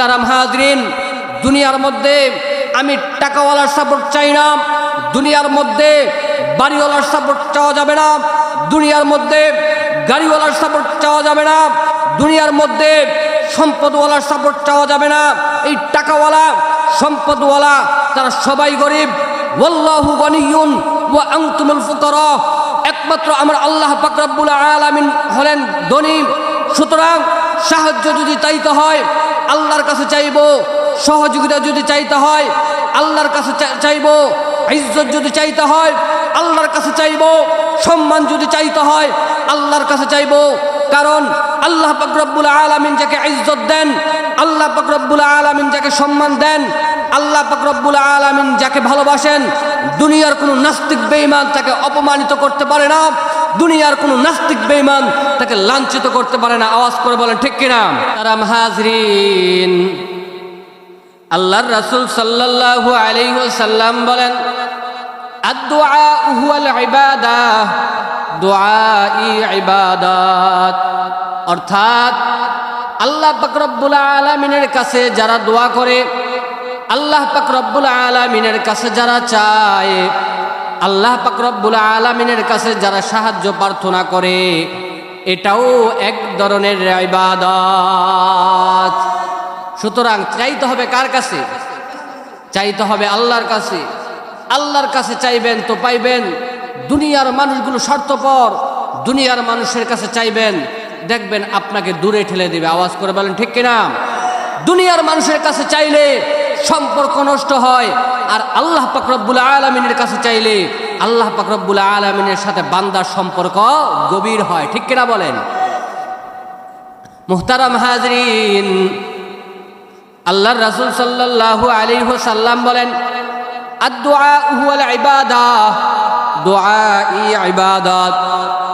মুহতারাম হাজরিন, দুনিয়ার মধ্যে আমি টাকাওয়ালার সাপোর্ট চাই না, দুনিয়ার মধ্যে বাড়িওয়ালার সাপোর্ট চাওয়া যাবে না, দুনিয়ার মধ্যে গাড়িওয়ালার সাপোর্ট চাওয়া যাবে না, দুনিয়ার মধ্যে সম্পদওয়ালার সাপোর্ট চাওয়া যাবে না। এই টাকাওয়ালা, সম্পদওয়ালা, তারা সবাই গরিব। ওয়াল্লাহু গনিয়ুন ওয়া আনতুমুল ফুকারা। একমাত্র আমার আল্লাহ পাক রব্বুল আলামিন হলেন ধনী। সুতরাং সাহায্য যদি চাইতে হয় আল্লাহর কাছে চাইব, সহযোগিতা যদি চাইতে হয়, আল্লাহর কাছে চাইব, ইজ্জত যদি চাইতে হয়, আল্লাহর কাছে চাইব, সম্মান যদি চাইতে হয়, আল্লাহর কাছে চাইব। কারণ আল্লাহ পাক রব্বুল আলামিন যাকে ইজ্জত দেন, আল্লাহ পাক রব্বুল আলামিন যাকে সম্মান দেন, আল্লাহ পাক রব্বুল আলামিন যাকে ভালোবাসেন, দুনিয়ার কোনো নাস্তিক, বেঈমান তাকে অপমানিত করতে পারে না। দুনিয়ার কোনো নাস্তিক বেঈমান তাকে লাঞ্ছিত করতে পারে না, আওয়াজ করে বলেন, ঠিক কিনা? তারা হাজরিন। আল্লাহর রাসূল সাল্লাল্লাহু আলাইহি ওয়াসাল্লাম বলেন অর্থাৎ আল্লাহ পাক রব্বুল আলামিনের কাছে যারা দোয়া করে, আল্লাহ পাক রব্বুল আলামিনের কাছে যারা চায় আল্লাহ পাক রব্বুল আলামিনের কাছে যারা সাহায্য প্রার্থনা করে, এটাও এক ধরনের ইবাদত। সুতরাং চাইতে হবে কার কাছে? চাইতে হবে আল্লাহর কাছে। আল্লাহর কাছে চাইবেন তো পাইবেন। দুনিয়ার মানুষগুলো স্বার্থপর, দুনিয়ার মানুষের কাছে চাইবেন। দেখবেন আপনাকে দূরে ঠেলে দেবে। আওয়াজ করে বলেন, ঠিক কিনা? দুনিয়ার মানুষের কাছে চাইলে সম্পর্ক নষ্ট হয়। আর আল্লাহ পাকরব্বুল আলমিনের কাছে চাইলে আল্লাহ পাকরব্বুল আলমিনের সাথে বান্দার সম্পর্ক গভীর হয়। ঠিক কিনা বলেন? মুহতারাম হাজরিন, আল্লাহর রাসূল সাল্লাল্লাহু আলাইহি ওয়াসাল্লাম বলেন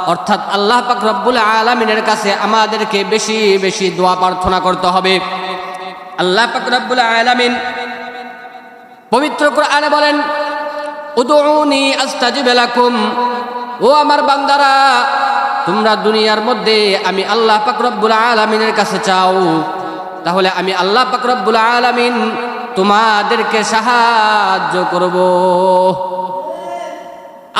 অর্থাৎ আল্লাহ পাক আলামিনের কাছে আমাদেরকে বেশি বেশি দোয়া প্রার্থনা করতে হবে। আল্লাহ পাক আলামিন পবিত্র কোরআনে বলেন, উদউনি আস্তাজিব লাকুম। ও আমার বান্দারা, তোমরা দুনিয়ার মধ্যে আমি আল্লাহ পাক রব্বুল আলামিনের কাছে চাও। তাহলে আমি আল্লাহ পাক রব্বুল আলামিন তোমাদেরকে সাহায্য করব।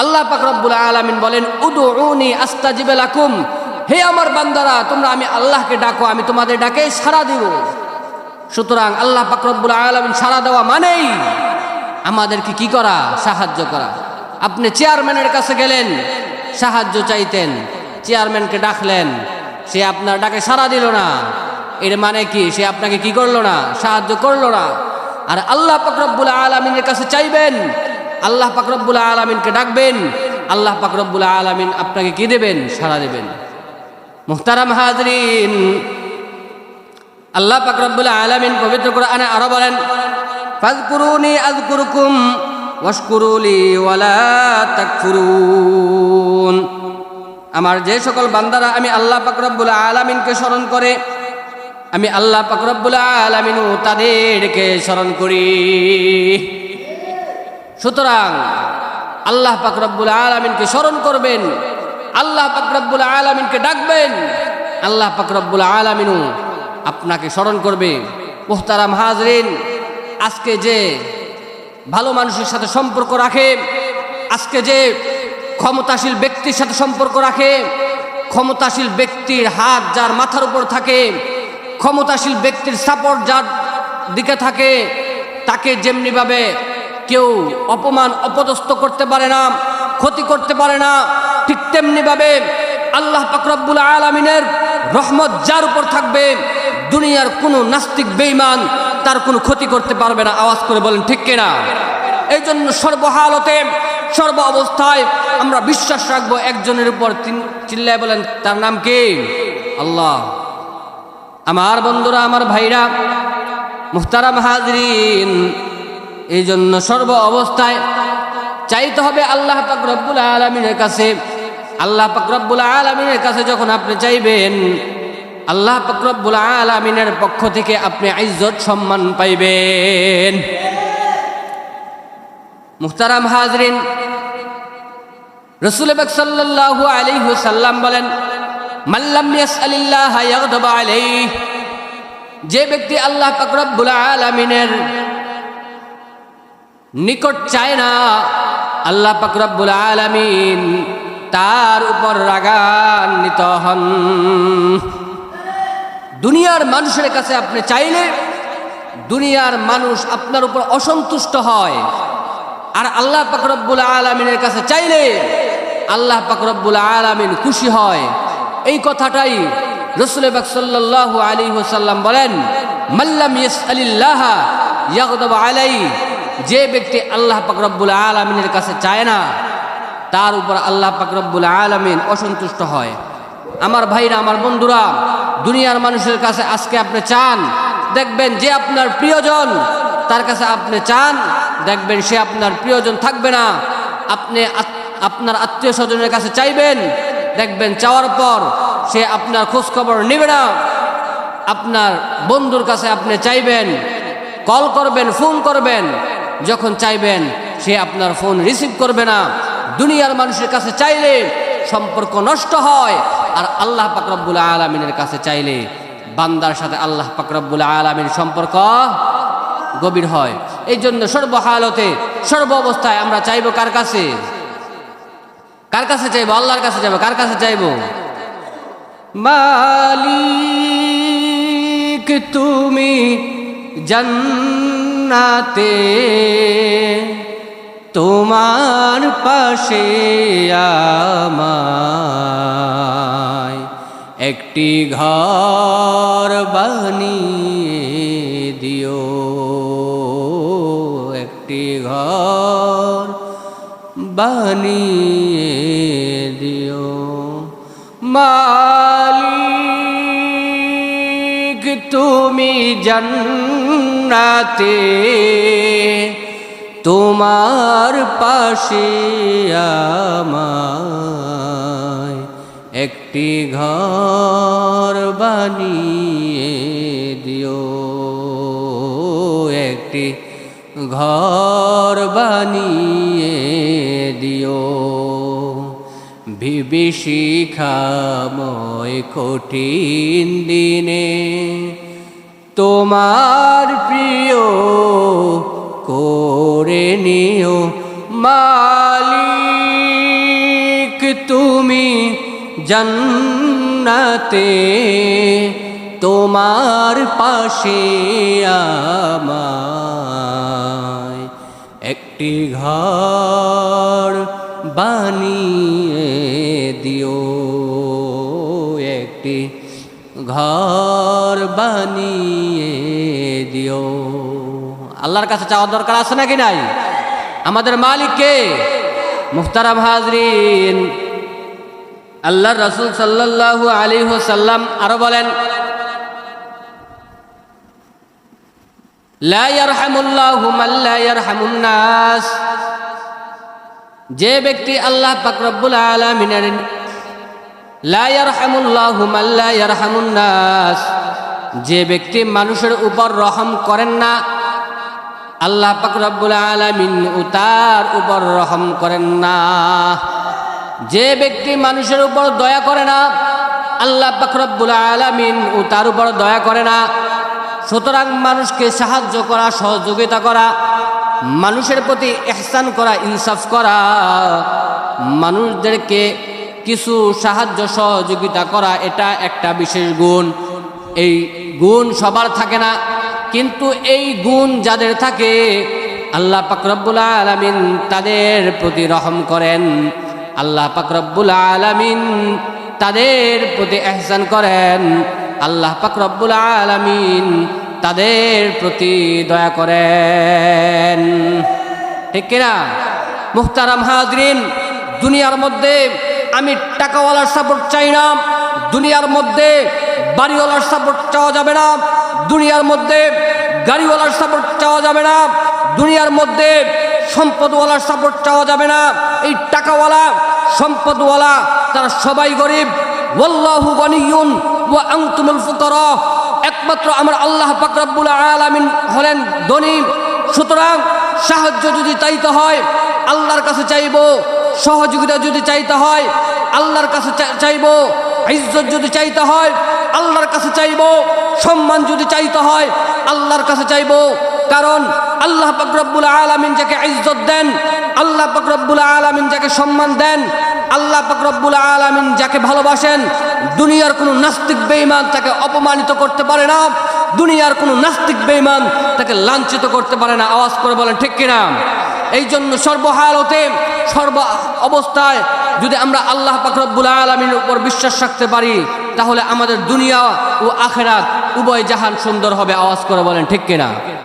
আল্লাহ পাক রব্বুল আলামিন বলেন, উদউনি আস্তাজিব লাকুম। হে আমার বান্দারা, তোমরা আমি আল্লাহকে ডাকো, আমি তোমাদের ডাকে সাড়া দিব। সুতরাং আল্লাহ পাক রব্বুল আলামিন সাড়া দেওয়া মানেই আমাদেরকে কি করা? সাহায্য করা। আপনি চেয়ারম্যানের কাছে গেলেন, সাহায্য চাইতেন, চেয়ারম্যানকে ডাকলেন, সে আপনার ডাকে সাড়া দিল না। এর মানে কি? সে আপনাকে কি করল না? সাহায্য করল না। আর আল্লাহ পাকরব্বুল আলমিনের কাছে চাইবেন, আল্লাহ পাকরব্বুল আলমিনকে ডাকবেন, আল্লাহ পাকরব্বুল আলমিন আপনাকে কি দেবেন? সাড়া দেবেন। মুহতারাম হাজরিন আল্লাহ পাকরব্বুল আলমিন পবিত্র কোরআনে আরও বলেন ফাজকুরুনি আজকুরুকুম ওয়াশকুরুলি ওয়ালা তাকফুরুন। আমার যে সকল বান্দারা, আমি আল্লাহ পাকরব্বুল আলামিনকে স্মরণ করে, আমি আল্লাহ পাকরব্বুল আলামিনও তাদেরকে স্মরণ করি। সুতরাং আল্লাহ পাকরব্বুল আলামিনকে স্মরণ করবেন, আল্লাহ পাকরব্বুল আলামিনকে ডাকবেন, আল্লাহ পাকরব্বুল আলামিনও আপনাকে স্মরণ করবে। মোহতারাম হাজরিন, আজকে যে ভালো মানুষের সাথে সম্পর্ক রাখে, আজকে যে ক্ষমতাশীল ব্যক্তির সাথে সম্পর্ক রাখে, ক্ষমতাশীল ব্যক্তির হাত যার মাথার উপর থাকে, ক্ষমতাশীল ব্যক্তির সাপোর্ট যার দিকে থাকে, তাকে যেমনিভাবে কেউ অপমান, অপদস্থ করতে পারে না, ক্ষতি করতে পারে না, ঠিক তেমনিভাবে আল্লাহ পাকরব্বুল আলমিনের রহমত যার উপর থাকবে দুনিয়ার কোনো নাস্তিক বেইমান তার কোনো ক্ষতি করতে পারবে না। আওয়াজ করে বলেন, ঠিক কিনা? এই জন্য সর্বহালতে, সর্ব অবস্থায় আমরা বিশ্বাস রাখব, একজনের উপর চিল্লায় বলেন, তার নাম কি? আল্লাহ। আমার বন্ধুরা, আমার ভাইরা, মুহতারাম হাজরিন এই জন্য সর্ব অবস্থায় চাইতে হবে আল্লাহ পাক রব্বুল আলমিনের কাছে। আল্লাহ পাক রব্বুল আলমিনের কাছে যখন আপনি চাইবেন আল্লাহ পাক রব্বুল আলমিনের পক্ষ থেকে আপনি ইজ্জত সম্মান পাইবেন। মুখতারাম হাজরিন, রসুল বাক সাল্লাল্লাহু আলাইহি সাল্লাম বলেন মাল্লাম যে ব্যক্তি আল্লাহ পাকরব্বুল আলমিনের নিকট চায় না, আল্লাহ পাকরব্বুল আলমিন তার উপর রাগান্বিত হন। দুনিয়ার মানুষের কাছে আপনি চাইলে দুনিয়ার মানুষ আপনার উপর অসন্তুষ্ট হয়। আর আল্লাহ পাকরব্বুল আলমিনের কাছে চাইলে আল্লাহ পাকরব্বুল আলমিন খুশি হয়। এই কথাটাই রসুল সাল্লাহ আলী হুসাল্লাম বলেন মাল্লাম ইয়েস আলিল্লাহ আলাই যে ব্যক্তি আল্লাহ পাকরব্বুল আলমিনের কাছে চায় না, তার উপর আল্লাহ পাকরব্বুল আলমিন অসন্তুষ্ট হয়। আমার ভাইরা, আমার বন্ধুরা, দুনিয়ার মানুষের কাছে আজকে আপনি চান, দেখবেন যে আপনার প্রিয়জন, তার কাছে আপনি চান, দেখবেন সে আপনার প্রিয়জন থাকবে না। আপনি আপনার আত্মীয় স্বজনের কাছে চাইবেন, দেখবেন চাওয়ার পর সে আপনার খোঁজখবর নেবে না। আপনার বন্ধুর কাছে আপনি চাইবেন, কল করবেন, ফোন করবেন, যখন চাইবেন সে আপনার ফোন রিসিভ করবে না। দুনিয়ার মানুষের কাছে চাইলে সম্পর্ক নষ্ট হয়। আর আল্লাহ পাকরব্বুল আলমিনের কাছে চাইলে বান্দার সাথে আল্লাহ পাকরব্বুল আলমিন সম্পর্ক গভীর হয়। এই জন্য সর্বহালতে, সর্ব অবস্থায় আমরা চাইব কার কাছে? কার কাছে চাইব? আল্লাহর কাছে চাইব? কার কাছে চাইব? মালিক তুমি জন্নাতে। তোমার পাশে আমায় একটি ঘর বানিয়ে দিও। একটি ঘর বানিয়ে দিও। মালিক তুমি জন্নাতে তোমার পাশে আমায় একটি ঘর বানিয়ে দিও, একটি ঘর বানিয়ে দিও। বিভীষিকাময় কঠিন দিনে তোমার প্রিয় করে নিও মালিক, তুমি জন্নাতে, তোমার পাশে আমায় একটি ঘর বানিয়ে দিও, একটি ঘর বানিয়ে দিও। আল্লাহর কাছে চাওয়ার দরকার আছে নাকি নাই? আমাদের মালিককে মুখতারাম হাজরিন। আল্লাহ রসুল সাল্লাল্লাহু আলী সাল্লাম আরও বলেন যে ব্যক্তি আল্লাহ পাক রব্বুল আলামিনের মান যে ব্যক্তি মানুষের উপর রহম করেন না আল্লাহ পাক রব্বুল আলামিন তার উপর রহম করেন না। যে ব্যক্তি মানুষের উপর দয়া করে না, আল্লাহ পাক রব্বুল আলামিন ও তার উপর দয়া করে না। সুতরাং মানুষকে সাহায্য করা, সহযোগিতা করা, মানুষের প্রতি এহসান করা, ইনসাফ করা, মানুষদেরকে কিছু সাহায্য, সহযোগিতা করা, এটা একটা বিশেষ গুণ। এই গুণ সবার থাকে না। কিন্তু এই গুণ যাদের থাকে, আল্লাহ পাকরব্বুল আলমিন তাদের প্রতি রহম করেন। আল্লাহ পাকরব্বুল আলমিন তাদের প্রতি এহসান করেন। আল্লাহ পাকরব্বুল আলমিন তাদের প্রতি দয়া করেন। ঠিক কিনা? মুখতারাম হাজরিন, দুনিয়ার মধ্যে আমি টাকাওয়ালার সাপোর্ট চাই না। দুনিয়ার মধ্যে বাড়িওয়ালার সাপোর্ট চাওয়া যাবে না, দুনিয়ার মধ্যে গাড়িওয়ালার সাপোর্ট চাওয়া যাবে না, দুনিয়ার মধ্যে সম্পদওয়ালার সাপোর্ট চাওয়া যাবে না। এই টাকাওয়ালা, সম্পদওয়ালা, তারা সবাই গরিব। ওয়াল্লাহু গনিয়ুন ওয়া আনতুমুল ফুকারা। একমাত্র আমার আল্লাহ পাক রব্বুল আলামিন হলেন ধনী। সুতরাং সাহায্য যদি চাইতে হয়, আল্লাহর কাছে চাইব। সহযোগিতা যদি চাইতে হয়, আল্লাহর কাছে চাইব। ইজ্জত যদি চাইতে হয়, আল্লাহর কাছে চাইব, সম্মান যদি চাইতে হয়, আল্লাহর কাছে চাইব। কারণ আল্লাহ পাকরব্বুল আলমিন যাকে ইজ্জত দেন, আল্লাহ পাকরব্বুল আলমিন যাকে সম্মান দেন, আল্লাহ পাকরব্বুল আলমিন যাকে ভালোবাসেন, দুনিয়ার কোনো নাস্তিক বেঈমান তাকে অপমানিত করতে পারে না, দুনিয়ার কোনো নাস্তিক বেঈমান তাকে লাঞ্ছিত করতে পারে না। আওয়াজ করে বলেন, ঠিক কিনা? এই জন্য সর্বহালতে সর্ব অবস্থায় যদি আমরা আল্লাহ পাকরব্বুল আলমীর উপর বিশ্বাস রাখতে পারি, তাহলে আমাদের দুনিয়া ও আখেরাত উভয় জাহান সুন্দর হবে। আওয়াজ করে বলেন, ঠিক কিনা?